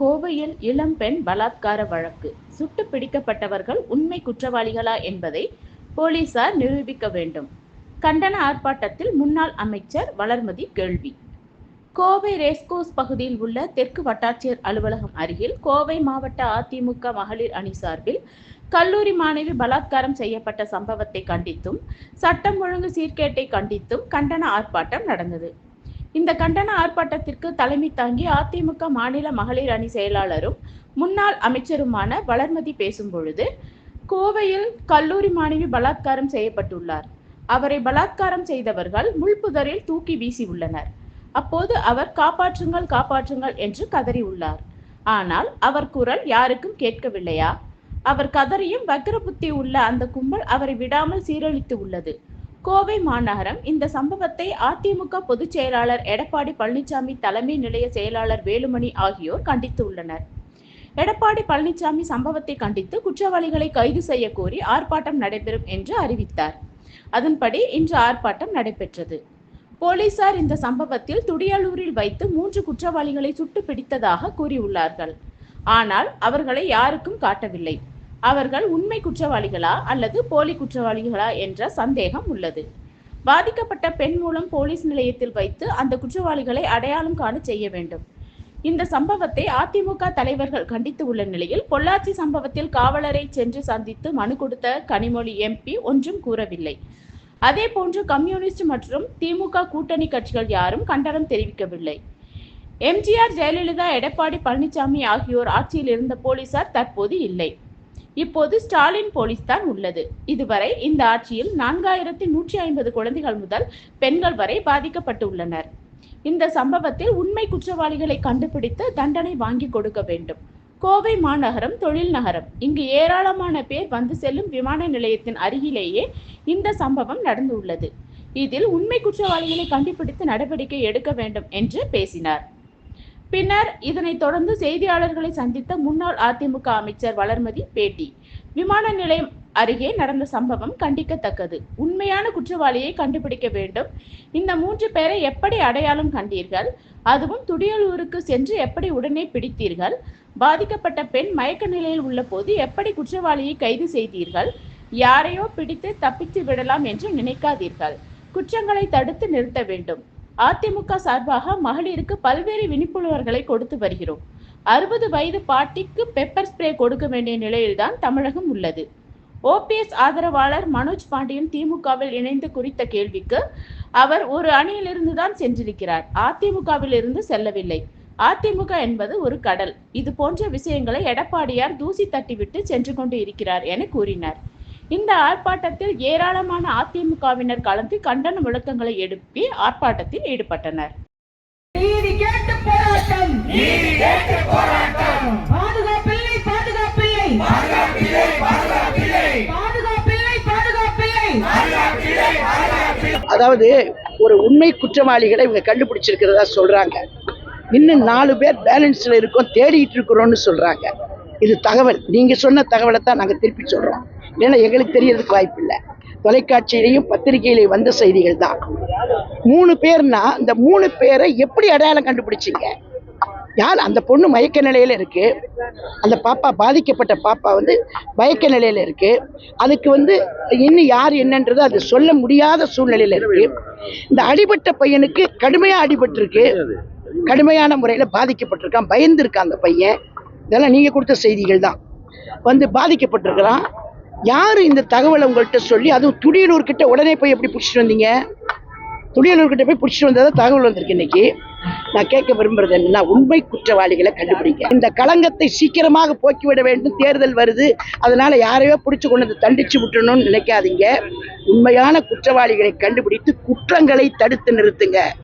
கோவையில் இளம்பெண் பலாத்கார வழக்கு. சுட்டு பிடிக்கப்பட்டவர்கள் உண்மை குற்றவாளிகளா என்பதை போலீசார் நிரூபிக்க வேண்டும். கண்டன ஆர்ப்பாட்டத்தில் முன்னாள் அமைச்சர் வளர்மதி கேள்வி. கோவை ரேஸ்கோஸ் பகுதியில் உள்ள தெற்கு வட்டாட்சியர் அலுவலகம் அருகில் கோவை மாவட்ட அதிமுக மகளிர் அணி சார்பில் கல்லூரி மாணவி பலாத்காரம் செய்யப்பட்ட சம்பவத்தை கண்டித்தும் சட்டம் ஒழுங்கு சீர்கேட்டை கண்டித்தும் கண்டன ஆர்ப்பாட்டம் நடந்தது. இந்த கண்டன ஆர்ப்பாட்டத்திற்கு தலைமை தாங்கி அதிமுக மாநில மகளிர் அணி செயலாளரும் முன்னாள் அமைச்சருமான வளர்மதி பேசும் பொழுது கோவையில் கல்லூரி மாணவி பலாத்காரம் செய்யப்பட்டுள்ளார். அவரை பலாத்காரம் செய்தவர்கள் முள்புதரில் தூக்கி வீசி உள்ளனர். அப்போது அவர் காப்பாற்றுங்கள் காப்பாற்றுங்கள் என்று கதறியுள்ளார் ஆனால் அவர் குரல் யாருக்கும் கேட்கவில்லையா? அவர் கதறியும் வக்ர புத்தி உள்ள அந்த கும்பல் அவரை விடாமல் சீரழித்து உள்ளது. கோவை மாநகரம் இந்த சம்பவத்தை அதிமுக பொதுச் செயலாளர் எடப்பாடி பழனிசாமி தலைமை நிலைய செயலாளர் வேலுமணி ஆகியோர் கண்டித்து உள்ளனர். எடப்பாடி பழனிசாமி சம்பவத்தை கண்டித்து குற்றவாளிகளை கைது செய்ய கோரி ஆர்ப்பாட்டம் நடைபெறும் என்று அறிவித்தார். அதன்படி இன்று ஆர்ப்பாட்டம் நடைபெற்றது. போலீசார் இந்த சம்பவத்தில் துடியலூரில் வைத்து மூன்று குற்றவாளிகளை சுட்டு பிடித்ததாக கூறியுள்ளார்கள். ஆனால் அவர்களை யாருக்கும் காட்டவில்லை. அவர்கள் உண்மை குற்றவாளிகளா அல்லது போலி குற்றவாளிகளா என்ற சந்தேகம் உள்ளது. பாதிக்கப்பட்ட பெண் மூலம் போலீஸ் நிலையத்தில் வைத்து அந்த குற்றவாளிகளை அடையாளம் காண செய்ய வேண்டும். இந்த சம்பவத்தை அதிமுக தலைவர்கள் கண்டித்து உள்ள நிலையில் பொள்ளாச்சி சம்பவத்தில் காவலரை சென்று சந்தித்து மனு கொடுத்த கனிமொழி எம்பி ஒன்றும் கூறவில்லை. அதே போன்று கம்யூனிஸ்ட் மற்றும் திமுக கூட்டணி கட்சிகள் யாரும் கண்டனம் தெரிவிக்கவில்லை. எம்ஜிஆர் ஜெயலலிதா எடப்பாடி பழனிசாமி ஆகியோர் ஆட்சியில் இருந்த போலீசார் தற்போது இல்லை. இப்போது ஸ்டாலின் போலீஸ் தான் உள்ளது. இதுவரை இந்த ஆட்சியில் நான்காயிரத்தி நூற்றி ஐம்பது குழந்தைகள் முதல் பெண்கள் வரை பாதிக்கப்பட்டுள்ளனர். இந்த சம்பவத்தில் உண்மை குற்றவாளிகளை கண்டுபிடித்து தண்டனை வாங்கி கொடுக்க வேண்டும். கோவை மாநகரம் தொழில் நகரம். இங்கு ஏராளமான பேர் வந்து செல்லும் விமான நிலையத்தின் அருகிலேயே இந்த சம்பவம் நடந்துள்ளது. இதில் உண்மை குற்றவாளிகளை கண்டுபிடித்து நடவடிக்கை எடுக்க வேண்டும் என்று பேசினார். பின்னர் இதனைத் தொடர்ந்து செய்தியாளர்களை சந்தித்த முன்னாள் அதிமுக அமைச்சர் வளர்மதி பேட்டி. விமான நிலையம் அருகே நடந்த சம்பவம் கண்டிக்கத்தக்கது. உண்மையான குற்றவாளியை கண்டுபிடிக்க வேண்டும். இந்த மூன்று பேரை எப்படி அடையாளம் கண்டீர்கள்? அதுவும் துடியலூருக்கு சென்று எப்படி உடனே பிடித்தீர்கள்? பாதிக்கப்பட்ட பெண் மயக்க நிலையில் உள்ள போது எப்படி குற்றவாளியை கைது செய்தீர்கள்? யாரையோ பிடித்து தப்பித்து விடலாம் என்று நினைக்காதீர்கள். குற்றங்களை தடுத்து நிறுத்த வேண்டும். அதிமுக சார்பாக மகளிருக்கு பல்வேறு விழிப்புணர்வுகளை கொடுத்து வருகிறோம். அறுபது வயது பாட்டிக்கு பெப்பர் ஸ்ப்ரே கொடுக்க வேண்டிய நிலையில்தான் தமிழகம் உள்ளது. ஓபிஎஸ் ஆதரவாளர் மனோஜ் பாண்டியன் திமுகவில் இணைந்து குறித்த கேள்விக்கு அவர் ஒரு அணியிலிருந்து தான் சென்றிருக்கிறார். அதிமுகவில் இருந்து செல்லவில்லை. அதிமுக என்பது ஒரு கடல். இது போன்ற விஷயங்களை எடப்பாடியார் தூசி தட்டிவிட்டு சென்று கொண்டு இருக்கிறார் என கூறினார். இந்த ஆர்ப்பாட்டத்தில் ஏராளமான அதிமுகவினர் கலந்து கண்டன முழக்கங்களை எழுப்பி ஆர்ப்பாட்டத்தில் ஈடுபட்டனர். அதாவது ஒரு உண்மை குற்றவாளிகளை இவங்க கண்டுபிடிச்சிருக்கிறதா சொல்றாங்க. இன்னும் நாலு பேர் பேலன்ஸ்ல இருக்கோம் தேடிட்டு இருக்கிறோம்னு சொல்றாங்க. இது தகவல். நீங்க சொன்ன தகவலை தான் நாங்கள் திருப்பி சொல்றோம். ஏன்னா எங்களுக்கு தெரியறதுக்கு வாய்ப்பு இல்லை தொலைக்காட்சியிலையும் பத்திரிகையிலையும் வந்த செய்திகள் தான். மூணு பேர்னா இந்த மூணு பேரை எப்படி அடையாளம் கண்டுபிடிச்சீங்க? யார் அந்த பொண்ணு மயக்க நிலையில இருக்கு? அந்த பாப்பா பாதிக்கப்பட்ட பாப்பா வந்து மயக்க நிலையில இருக்கு. அதுக்கு வந்து இன்னும் யார் என்னன்றது அது சொல்ல முடியாத சூழ்நிலையில இருக்கு. இந்த அடிபட்ட பையனுக்கு கடுமையா அடிபட்டிருக்கு. கடுமையான முறையில பாதிக்கப்பட்டிருக்கான் பயந்துருக்கான் அந்த பையன். இதெல்லாம் நீங்க கொடுத்த செய்திகள் தான். வந்து பாதிக்கப்பட்டிருக்கிறான். யாரு இந்த தகவலை உங்கள்கிட்ட சொல்லி அதுவும் துடியலூர் கிட்ட உடனே போய் எப்படி பிடிச்சிட்டு வந்தீங்க? துடியலூர் கிட்ட போய் பிடிச்சிட்டு வந்ததா தகவல் வந்திருக்கு இன்னைக்கு. நான் கேட்க விரும்புறது என்னன்னா உண்மை குற்றவாளிகளை கண்டுபிடிங்க. இந்த களங்கத்தை சீக்கிரமாக போக்கிவிட வேண்டும் தேர்தல் வருது. அதனால யாரையோ பிடிச்சு கொண்டு வந்து தண்டிச்சு விட்டுறணும்னு நினைக்காதீங்க. உண்மையான குற்றவாளிகளை கண்டுபிடித்து குற்றங்களை தடுத்து நிறுத்துங்க.